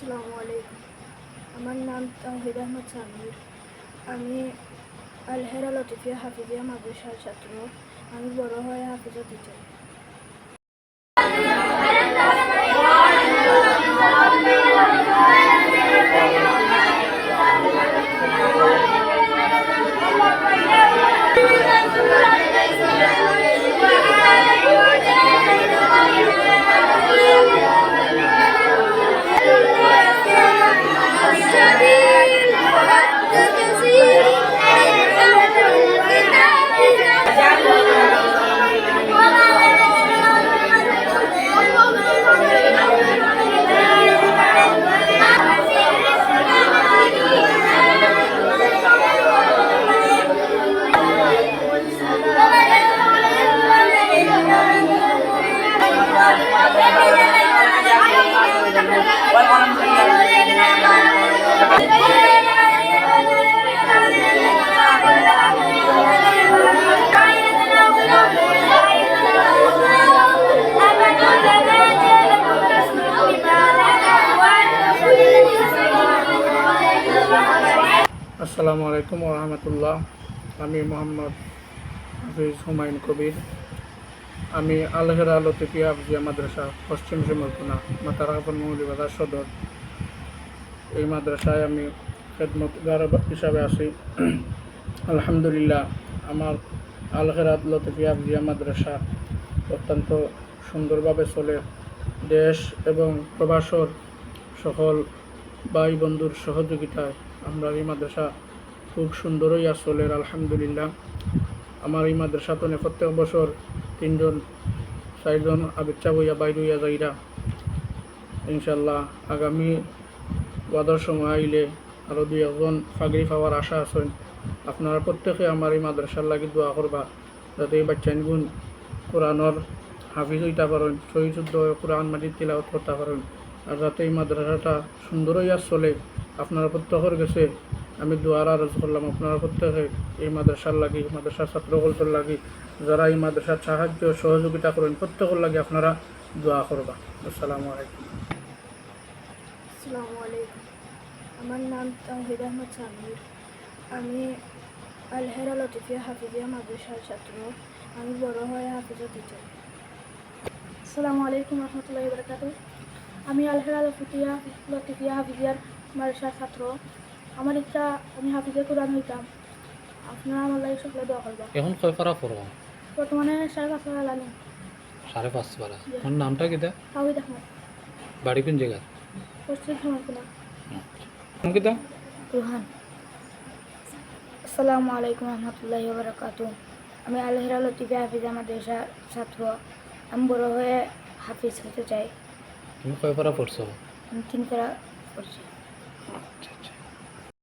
আসসালামু আলাইকুম। আমার নাম তাহিদ আহমদ সামির। আমি আলহেরা লতিফিয়া হাফিজিয়া মাদ্রাসার ছাত্র। আমি বড় হয় হাফিজা টিচার। আসসালামু আলাইকুম রহমতুল্লাহ। আমি মোহাম্মদ হাফিজ হুমায়ুন কবির। আমি আলহেরা লতিফিয়া আফজিয়া মাদ্রাসা, পশ্চিম শিমলপুনা মাতারাকাপুর মৌলিবাজার সদর। এই মাদ্রাসায় আমি খেদমতগার হিসাবে আছি। আলহামদুলিল্লাহ, আমার আলহেরা লতিফিয়া আফজিয়া মাদ্রাসা অত্যন্ত সুন্দরভাবে চলে। দেশ এবং প্রবাসর সকল ভাই বন্ধুর সহযোগিতায় আমরা এই মাদ্রাসা খুব সুন্দরই আসলের আলহামদুলিল্লাহ। আমার এই মাদ্রাসা তো প্রত্যেক বছর তিনজন, চারজন আবিচ্ছা বইয়া বাইর হইয়া যাইরা ইনশাল্লাহ আগামী ওয়াদার সময় আইলে আরও দুই একজন ফাগরি পাওয়ার আশা আছেন আপনারা প্রত্যেকে আমার এই মাদ্রাসার লাগি দোয়া করবা, যাতে এই বাচ্চানগুন কোরআনর হাফিজ হইতে পারেন শহীদ যুদ্ধ কোরআন মাজিদ তিলাওয়াত করতে পারেন, আর যাতে এই মাদ্রাসাটা সুন্দরই আর চলে আপনারা প্রত্যেকের কাছে আমি দোয়ার আরজ করলাম, আপনারা প্রত্যেকে এই মাদ্রাসার লাগি, মাদ্রাসার ছাত্রকলটার লাগি, যারা এই মাদ্রাসার সাহায্য সহযোগিতা করেন, প্রত্যেকের লাগে আপনারা দোয়া করবা। আসসালামু আলাইকুম। আসসালামু আলাইকুম। আমার নাম তাহিদ আহমদ সামির। আমি আলহেরা লতিফিয়া হাফিজিয়া মাদ্রাসার ছাত্র। আমি বড় হয়ে হাফিজা টিচার আসসালামু আলাইকুম রহমতুল্লাহ বরকাত আমি আলহেরা লতিফিয়া লতিফিয়া হাফিজিয়ার মাদ্রাসার ছাত্র। আমার ইচ্ছা আমি হাফিজে কোরআন হইতাম। আপনারা আমার লাগে সকলে দোয়া করবা। এখন কয় পারা পড়ব? বর্তমানে সাড়ে পাঁচ হাজার লানি। সাড়ে পাঁচ পারা। আমার নামটা কিতা তাহিদ আহমদ। বাড়ি কোন জায়গা পশ্চিম সমর্পণা নাম কিতা রুহান। আসসালামু আলাইকুম রহমতুল্লাহি বরকাত আমি আলহেরা লতিফে হাফিজ আমার মাদ্রাসা ছাত্র। আমি বড় হয়ে হাফিজ হতে চাই। তুমি কয় পারা পড়ছো? আমি তিন করা করছি আচ্ছা আচ্ছা।